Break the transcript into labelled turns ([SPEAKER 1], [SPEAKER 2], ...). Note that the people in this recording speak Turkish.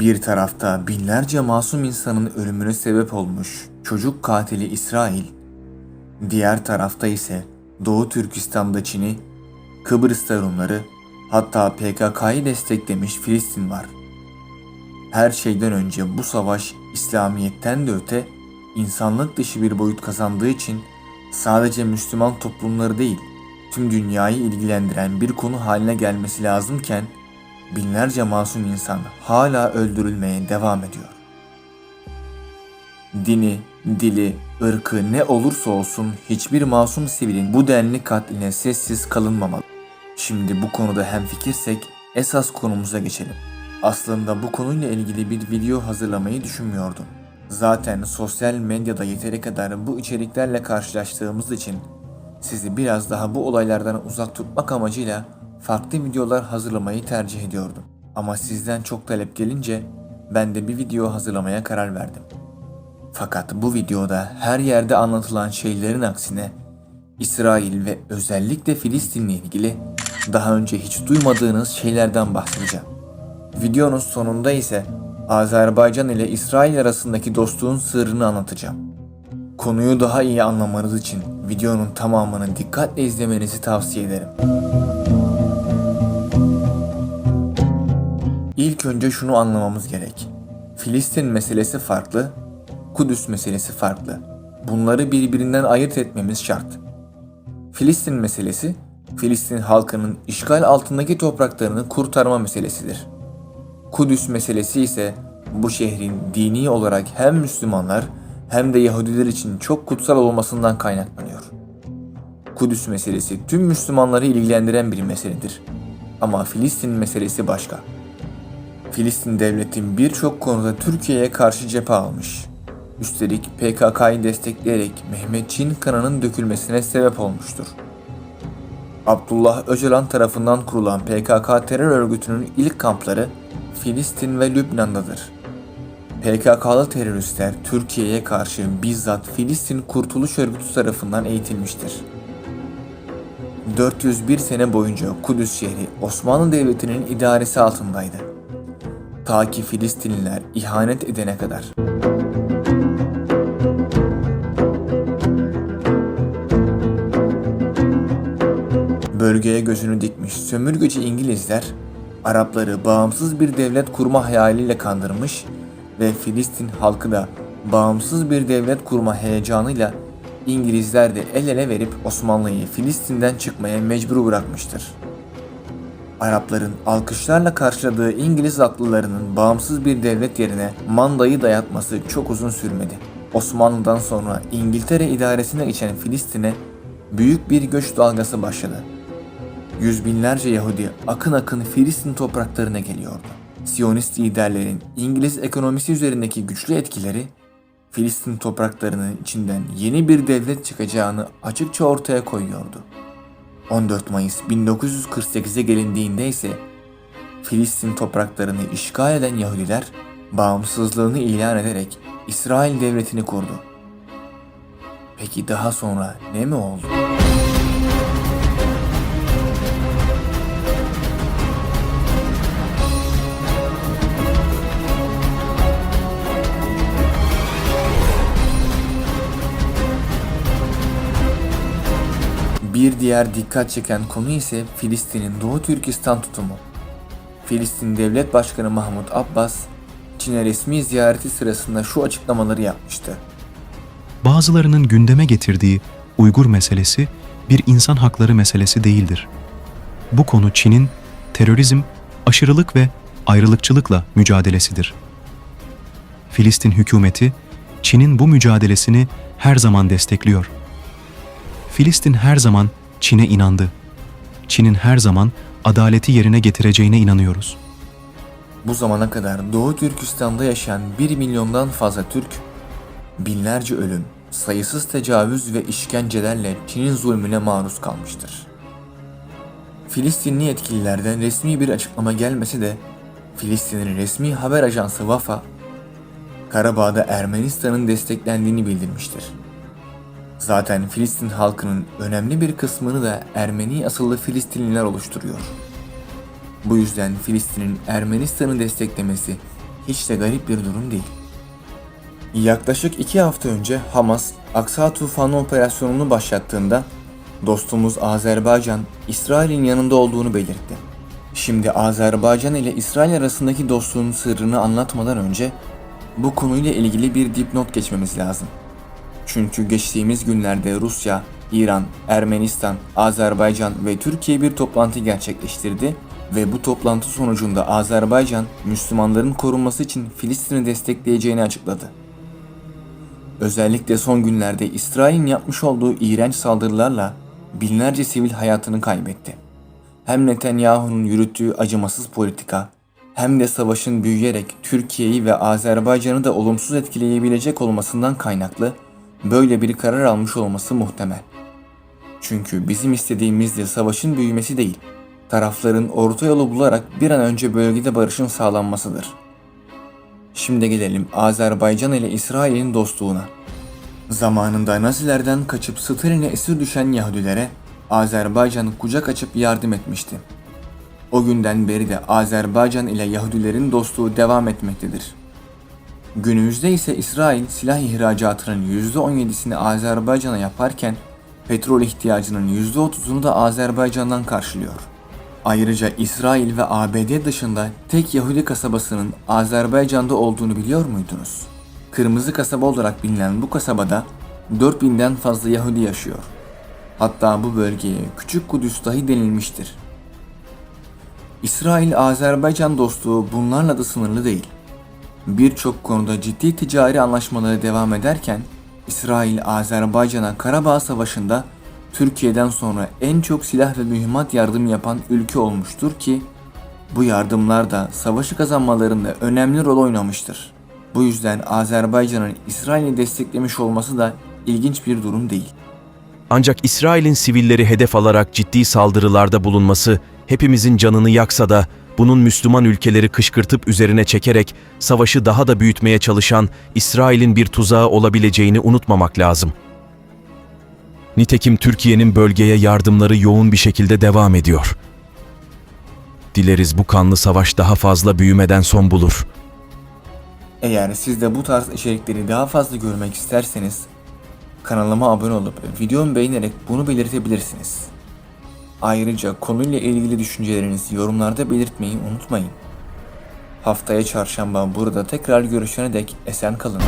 [SPEAKER 1] Bir tarafta binlerce masum insanın ölümüne sebep olmuş çocuk katili İsrail, diğer tarafta ise Doğu Türkistan'da Çin'i, Kıbrıs'ta Rumları, hatta PKK'yı desteklemiş Filistin var. Her şeyden önce bu savaş İslamiyet'ten de öte insanlık dışı bir boyut kazandığı için sadece Müslüman toplumları değil, tüm dünyayı ilgilendiren bir konu haline gelmesi lazımken binlerce masum insan hala öldürülmeye devam ediyor. Dini, dili, ırkı ne olursa olsun hiçbir masum sivilin bu denli katline sessiz kalınmamalı. Şimdi bu konuda hemfikirsek esas konumuza geçelim. Aslında bu konuyla ilgili bir video hazırlamayı düşünmüyordum. Zaten sosyal medyada yeteri kadar bu içeriklerle karşılaştığımız için sizi biraz daha bu olaylardan uzak tutmak amacıyla farklı videolar hazırlamayı tercih ediyordum. Ama sizden çok talep gelince ben de bir video hazırlamaya karar verdim. Fakat bu videoda her yerde anlatılan şeylerin aksine İsrail ve özellikle Filistin'le ilgili daha önce hiç duymadığınız şeylerden bahsedeceğim. Videonun sonunda ise Azerbaycan ile İsrail arasındaki dostluğun sırrını anlatacağım. Konuyu daha iyi anlamanız için videonun tamamını dikkatle izlemenizi tavsiye ederim. İlk önce şunu anlamamız gerek. Filistin meselesi farklı, Kudüs meselesi farklı. Bunları birbirinden ayırt etmemiz şart. Filistin meselesi, Filistin halkının işgal altındaki topraklarını kurtarma meselesidir. Kudüs meselesi ise bu şehrin dini olarak hem Müslümanlar hem de Yahudiler için çok kutsal olmasından kaynaklanıyor. Kudüs meselesi tüm Müslümanları ilgilendiren bir meseledir. Ama Filistin meselesi başka. Filistin devletin birçok konuda Türkiye'ye karşı cephe almış. Üstelik PKK'yı destekleyerek Mehmetçiğin kanının dökülmesine sebep olmuştur. Abdullah Öcalan tarafından kurulan PKK terör örgütünün ilk kampları Filistin ve Lübnan'dadır. PKK'lı teröristler Türkiye'ye karşı bizzat Filistin Kurtuluş Örgütü tarafından eğitilmiştir. 401 sene boyunca Kudüs şehri Osmanlı Devleti'nin idaresi altındaydı. Ta ki Filistinliler ihanet edene kadar. Bölgeye gözünü dikmiş sömürgeci İngilizler Arapları bağımsız bir devlet kurma hayaliyle kandırmış ve Filistin halkı da bağımsız bir devlet kurma heyecanıyla İngilizler de el ele verip Osmanlı'yı Filistin'den çıkmaya mecbur bırakmıştır. Arapların alkışlarla karşıladığı İngiliz aklılarının bağımsız bir devlet yerine mandayı dayatması çok uzun sürmedi. Osmanlı'dan sonra İngiltere idaresine geçen Filistin'e büyük bir göç dalgası başladı. Yüz binlerce Yahudi akın akın Filistin topraklarına geliyordu. Siyonist liderlerin İngiliz ekonomisi üzerindeki güçlü etkileri Filistin topraklarının içinden yeni bir devlet çıkacağını açıkça ortaya koyuyordu. 14 Mayıs 1948'e gelindiğinde ise Filistin topraklarını işgal eden Yahudiler bağımsızlığını ilan ederek İsrail devletini kurdu. Peki daha sonra ne mi oldu? Bir diğer dikkat çeken konu ise Filistin'in Doğu Türkistan tutumu. Filistin Devlet Başkanı Mahmut Abbas, Çin'e resmi ziyareti sırasında şu açıklamaları yapmıştı.
[SPEAKER 2] Bazılarının gündeme getirdiği Uygur meselesi bir insan hakları meselesi değildir. Bu konu Çin'in terörizm, aşırılık ve ayrılıkçılıkla mücadelesidir. Filistin hükümeti Çin'in bu mücadelesini her zaman destekliyor. Filistin her zaman Çin'e inandı. Çin'in her zaman adaleti yerine getireceğine inanıyoruz.
[SPEAKER 1] Bu zamana kadar Doğu Türkistan'da yaşayan 1 milyondan fazla Türk, binlerce ölüm, sayısız tecavüz ve işkencelerle Çin'in zulmüne maruz kalmıştır. Filistinli yetkililerden resmi bir açıklama gelmesi de Filistin'in resmi haber ajansı Vafa, Karabağ'da Ermenistan'ın desteklendiğini bildirmiştir. Zaten Filistin halkının önemli bir kısmını da Ermeni asıllı Filistinliler oluşturuyor. Bu yüzden Filistin'in Ermenistan'ı desteklemesi hiç de garip bir durum değil. Yaklaşık iki hafta önce Hamas, Aksa Tufanı operasyonunu başlattığında dostumuz Azerbaycan, İsrail'in yanında olduğunu belirtti. Şimdi Azerbaycan ile İsrail arasındaki dostluğun sırrını anlatmadan önce bu konuyla ilgili bir dipnot geçmemiz lazım. Çünkü geçtiğimiz günlerde Rusya, İran, Ermenistan, Azerbaycan ve Türkiye bir toplantı gerçekleştirdi ve bu toplantı sonucunda Azerbaycan, Müslümanların korunması için Filistin'i destekleyeceğini açıkladı. Özellikle son günlerde İsrail'in yapmış olduğu iğrenç saldırılarla binlerce sivil hayatını kaybetti. Hem Netanyahu'nun yürüttüğü acımasız politika hem de savaşın büyüyerek Türkiye'yi ve Azerbaycan'ı da olumsuz etkileyebilecek olmasından kaynaklı böyle bir karar almış olması muhtemel. Çünkü bizim istediğimiz de savaşın büyümesi değil, tarafların orta yolu bularak bir an önce bölgede barışın sağlanmasıdır. Şimdi gelelim Azerbaycan ile İsrail'in dostluğuna. Zamanında Nazilerden kaçıp Stalin'e esir düşen Yahudilere Azerbaycan kucak açıp yardım etmişti. O günden beri de Azerbaycan ile Yahudilerin dostluğu devam etmektedir. Günümüzde ise İsrail silah ihracatının %17'sini Azerbaycan'a yaparken petrol ihtiyacının %30'unu da Azerbaycan'dan karşılıyor. Ayrıca İsrail ve ABD dışında tek Yahudi kasabasının Azerbaycan'da olduğunu biliyor muydunuz? Kırmızı kasaba olarak bilinen bu kasabada 4000'den fazla Yahudi yaşıyor. Hatta bu bölgeye Küçük Kudüs dahi denilmiştir. İsrail-Azerbaycan dostluğu bunlarla da sınırlı değil. Birçok konuda ciddi ticari anlaşmaları devam ederken İsrail Azerbaycan'a Karabağ Savaşı'nda Türkiye'den sonra en çok silah ve mühimmat yardım yapan ülke olmuştur ki bu yardımlar da savaşı kazanmalarında önemli rol oynamıştır. Bu yüzden Azerbaycan'ın İsrail'i desteklemiş olması da ilginç bir durum değil.
[SPEAKER 3] Ancak İsrail'in sivilleri hedef alarak ciddi saldırılarda bulunması hepimizin canını yaksa da bunun Müslüman ülkeleri kışkırtıp üzerine çekerek savaşı daha da büyütmeye çalışan İsrail'in bir tuzağı olabileceğini unutmamak lazım. Nitekim Türkiye'nin bölgeye yardımları yoğun bir şekilde devam ediyor. Dileriz bu kanlı savaş daha fazla büyümeden son bulur.
[SPEAKER 1] Eğer siz de bu tarz içerikleri daha fazla görmek isterseniz kanalıma abone olup videomu beğenerek bunu belirtebilirsiniz. Ayrıca konuyla ilgili düşüncelerinizi yorumlarda belirtmeyi unutmayın. Haftaya çarşamba burada tekrar görüşene dek esen kalın.